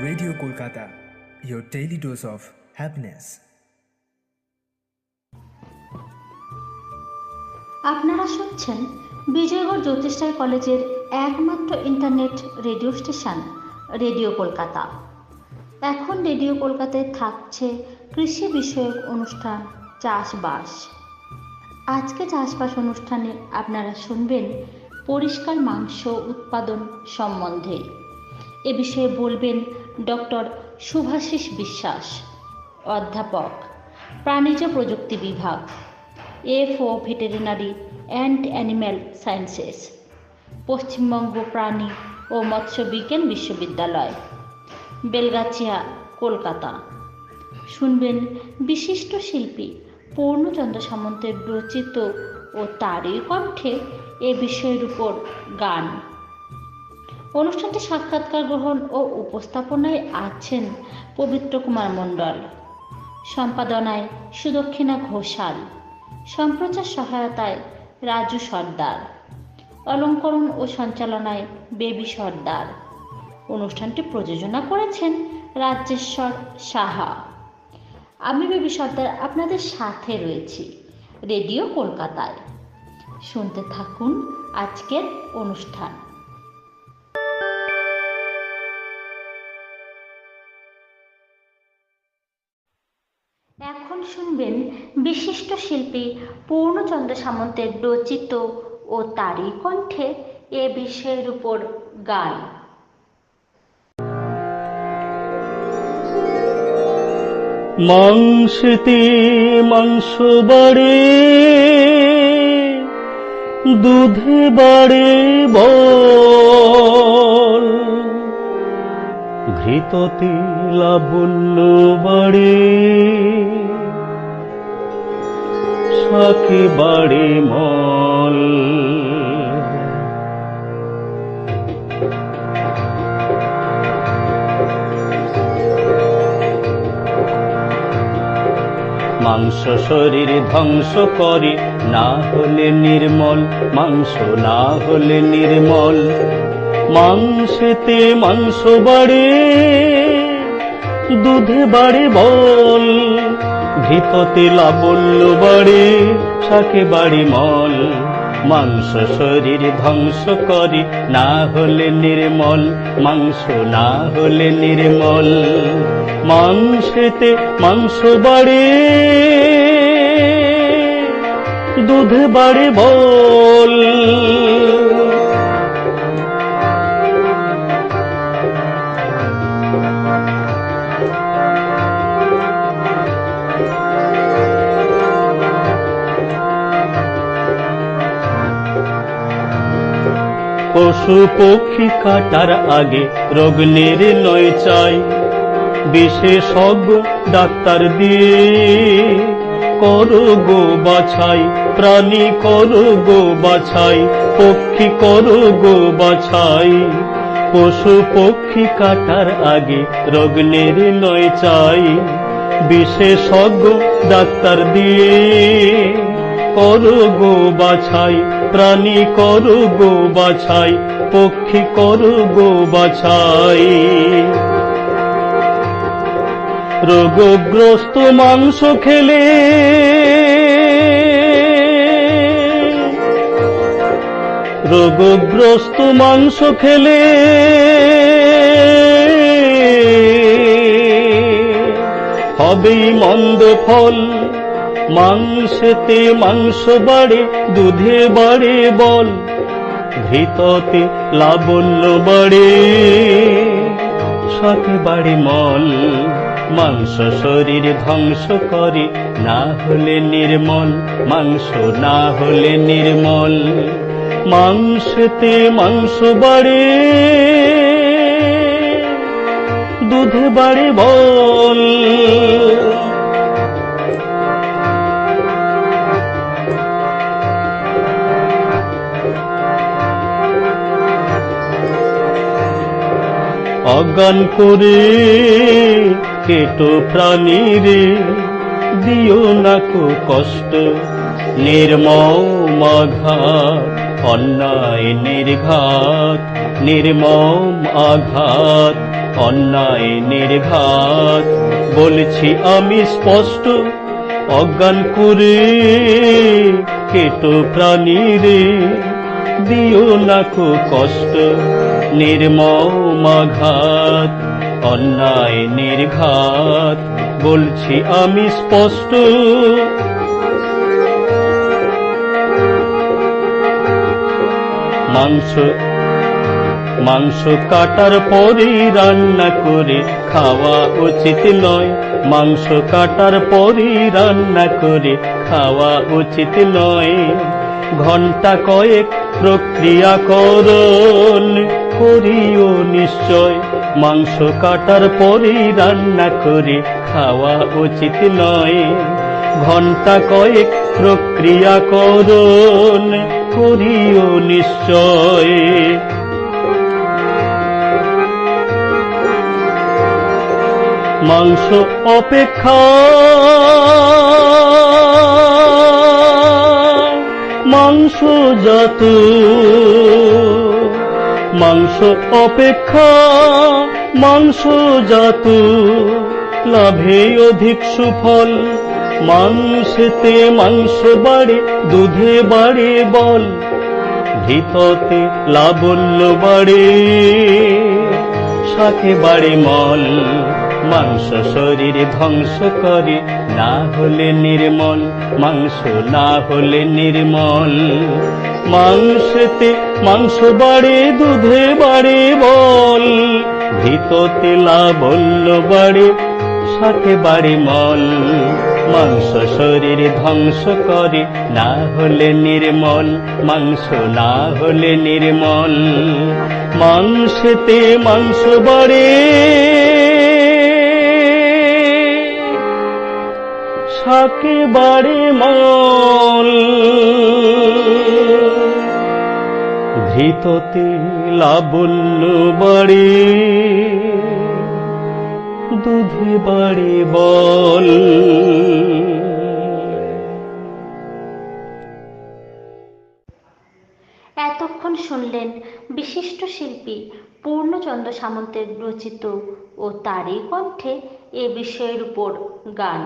Radio Kolkata, your daily dose of happiness. আপনারা শুনছেন বিজয়গড় জ্যোতিষরায় কলেজের একমাত্র internet radio station radio Kolkata এখন রেডিও কলকাতায় থাকছে কৃষি বিষয়ক অনুষ্ঠান চাষবাস। আজকে চাষবাস অনুষ্ঠানে আপনারা শুনবেন পরিষ্কার মাংস উৎপাদন সম্বন্ধে। এ বিষয়ে বলবেন ডক্টর শুভাশিস বিশ্বাস, অধ্যাপক, প্রাণীজ প্রযুক্তি বিভাগ, F O veterinary and animal sciences Paschimbanga প্রাণী ও মৎস্য বিজ্ঞান বিশ্ববিদ্যালয়, বেলগাছিয়া, কলকাতা। শুনবেন বিশিষ্ট শিল্পী পূর্ণচন্দ্র সামন্তের রচিত ও তারই কণ্ঠে এ বিষয়ের উপর গান। অনুষ্ঠানটি সাক্ষাৎকার গ্রহণ ও উপস্থাপনায় আছেন পবিত্র কুমার মণ্ডল। সম্পাদনায় সুদক্ষিণা ঘোষাল। সম্প্রচার সহায়তায় রাজু সর্দার। অলঙ্করণ ও সঞ্চালনায় বেবি সর্দার। অনুষ্ঠানটি প্রযোজনা করেছেন রাজ্যেশ্বর সাহা। আমি বেবি সর্দার আপনাদের সাথে রয়েছি রেডিও কলকাতায়। শুনতে থাকুন আজকের অনুষ্ঠান। শুনবেন বিশিষ্ট শিল্পী পূর্ণচন্দ্র সামন্তের রচিত ও তারই কণ্ঠে এ বিষয়ের উপর গান। মাংসেতে মাংস বাড়ে, দুধে বাড়ে বল। ঘৃততে লাবণ্য বাড়ে। শাকে বাড়ে মল। মাংস শরীর ধ্বংস করে, না হলে নির্মল। মাংস না হলে নির্মল। মাংসেতে মাংস বাড়ে, দুধে বাড়ে বল। ঘৃততে লাবল্য বাড়ে শাকে বাড়ি মল। মাংস শরীর ধ্বংস করে, না হলে নির্মল। মাংস না হলে নির্মল। মাংসেতে মাংস বাড়ে, দুধে বাড়ে বল। পশু কাটার আগে রোগ নির্ণয় চাই। বিশেষজ্ঞ ডাক্তার দিয়ে করো গো বাছাই, প্রাণী করো গো বাছাই, পক্ষী করো গো বাছাই। পশু পক্ষী কাটার আগে রোগ নির্ণয় চাই। বিশেষজ্ঞ ডাক্তার দিয়ে করো গো বাছাই প্রাণী করো গো বাছাই, পক্ষী করো গো বাছাই। রোগগ্রস্ত মাংস খেলে রোগগ্রস্ত মাংস খেলে হবেই মন্দ ফল। মাংসেতে মাংস বাড়ে, দুধে বাড়ে বল ঘৃততে লাবণ্য বাড়ে। সাথে বাড়ে মল, মাংস শরীর ধ্বংস করে, না হলে নির্মল, মাংস না হলে নির্মল। মাংসেতে মাংস বাড়ে, দুধে বাড়ে বল। অজ্ঞান করে কেটো প্রাণী রে, দিও না কো কষ্ট। নির্মম আঘাত, অন্যায় নির্ঘাত। নির্মম আঘাত, অন্যায় নির্ঘাত। বলছি আমি স্পষ্ট, অজ্ঞান করে কেটো প্রাণী রে, দিও না কো কষ্ট। নির্মম আঘাত অন্যায় নির্ঘাত, বলছি আমি স্পষ্ট। মাংস মাংস কাটার পরেই রান্না করে খাওয়া উচিত নয়। মাংস কাটার পরেই রান্না করে খাওয়া উচিত নয়। ঘণ্টা কয়েক প্রক্রিয়াকরণ করিও নিশ্চয়, মাংস কাটার পরেই রান্না করে খাওয়া উচিত নয়। ঘণ্টা কয়েক প্রক্রিয়াকরণ করিও নিশ্চয়। মাংস অপেক্ষা। মাংস জাত মাংস অপেক্ষা, মাংস জাত, লাভে অধিক সুফল। মাংসেতে মাংস বাড়ে, দুধে বাড়ে বল। ভিততে লাবল্য বাড়ে, সাথে বাড়ে মল। মাংস শরীর ধ্বংস করে, না হলে নির্মল, মাংস না হলে নির্মল। মাংসেতে মাংস বাড়ে, দুধে বাড়ে বল। ভিততে লাবণ্য বাড়ে শাকে বাড়ে মল। মাংস শরীর ধ্বংস করে, না হলে নির্মল, মাংস না হলে নির্মল। মাংসেতে মাংস বাড়ে শাকে বাড়ে মল ধৃততে লাবণ্য বাড়ে দুধে বাড়ে বল। এতক্ষণ শুনলেন বিশিষ্ট শিল্পী পূর্ণচন্দ্র সামন্তের রচিত ও তারই কণ্ঠে এ বিষয়ের উপর গান।